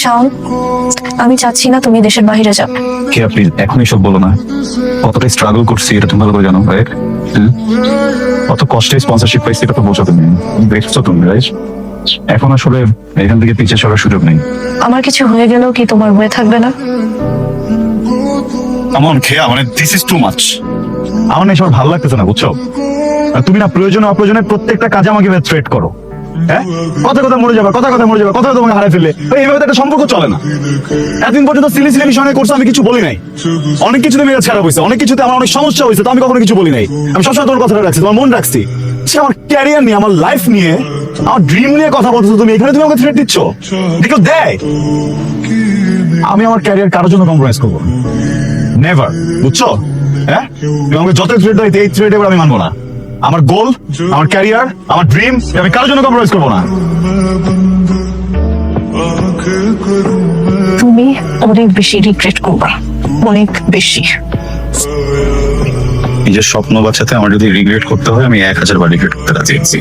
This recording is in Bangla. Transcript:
শাওন আমি চাচ্ছি না তুমি দেশের বাইরে যাও। কে আপনি? এখন এসব বলো না। কতটা স্ট্রাগল করছি এটা তুমি ভালো করে জানো রাইট কত কষ্টে স্পন্সরশিপ পাইছি এটা তো বোঝো তুমি। দেখছ তুমি রাইট এখন আসলে এখান থেকে পিছিয়ে সরার সুযোগ নেই। আমার কিছু হয়ে গেলেও কি তোমার হয়ে থাকবে না? এমন খেয়া মানে দিস ইজ টু মাচ আমার না এসব ভালো লাগতেছে না বুঝছ? তুমি না প্রয়োজনে অপ্রয়োজনে প্রত্যেকটা কাজে আমাকে থ্রেট করো। হ্যাঁ? কথা কথা মরে যাবে, কথা কথা মরে যাবে, কথা তোমাকে হারাই এইভাবে তো একটা সম্পর্ক চলে না। এতদিন পর্যন্ত সিলি সিলি বিষয় করছ, আমি কিছু বলি নাই। অনেক কিছুতে মেজাজ খারাপ হয়েছে, অনেক কিছুতে আমার অনেক সমস্যা হয়েছে, তো আমি কখনো কিছু বলি নাই। আমি সবসময় তোমার কথাটা রাখছি, তোমার মন রাখছি। সে আমার ক্যারিয়ার নিয়ে, আমার লাইফ নিয়ে, আমার ড্রিম নিয়ে কথা বলতেছো তুমি, এখানে তুমি আমাকে থ্রেট দিচ্ছ। দেখো দেয়। আমি আমার ক্যারিয়ার কারোর জন্য কম্প্রোমাইজ করব নেভার বুঝছ? হ্যাঁ? আমাকে যত থ্রেড দাও, এই থ্রেড এবার আমি মানবো না। আমার গোল আমার ক্যারিয়ার আমার ড্রিম আমি কারোর জন্য কম্প্রোমাইজ করব না। তুমি অনেক বেশি রিগ্রেট করবা অনেক বেশি। নিজের স্বপ্ন বাঁচাতে আমার যদি রিগ্রেট করতে হয় আমি এক হাজার বার রিগ্রেট করতে রাজি আছি।